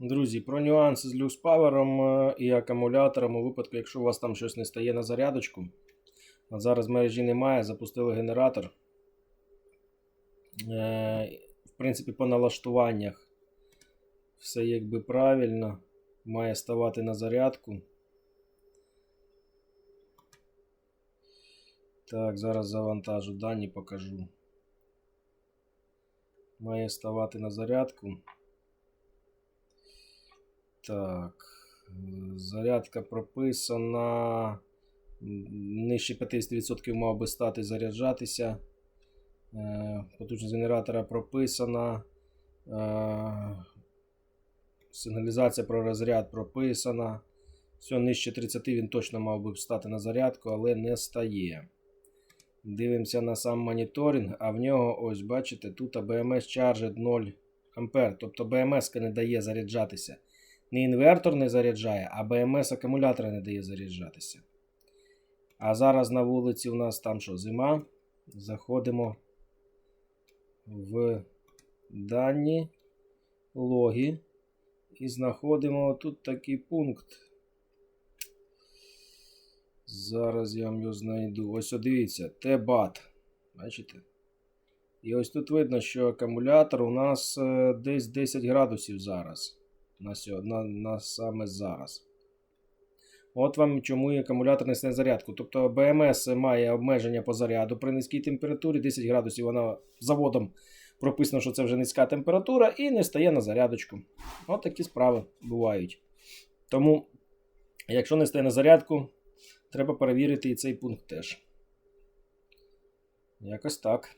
Друзі, про нюанси з люкспавером е, і акумулятором у випадку, якщо у вас там щось не стає на зарядочку. От зараз мережі немає, запустили генератор. Е, В принципі, по налаштуваннях все якби правильно. Має ставати на зарядку. Так, зараз завантажу дані, покажу. Має ставати на зарядку. Так. Зарядка прописана. Нижче 50% мав би стати заряджатися. Е, Потужність генератора прописана. Е, Сигналізація про розряд прописана. Все, нижче 30 він точно мав би стати на зарядку, але не стає. Дивимося на сам моніторинг, а в нього, ось бачите, тут BMS Charged 0 А. Тобто BMS не дає заряджатися. Не інвертор не заряджає, а BMS акумулятора не дає заряджатися. А зараз на вулиці у нас там що, зима. Заходимо в дані логи і знаходимо тут такий пункт. Зараз я вам його знайду. Ось дивіться, Т-бат. Бачите? І ось тут видно, що акумулятор у нас е, десь 10 градусів зараз. На, на, на саме зараз. От вам чому і акумулятор несе зарядку. Тобто БМС має обмеження по заряду при низькій температурі. 10 градусів вона заводом прописано, що це вже низька температура, і не стає на зарядочку. От такі справи бувають. Тому, якщо не стає на зарядку, треба перевірити і цей пункт теж. Якось так.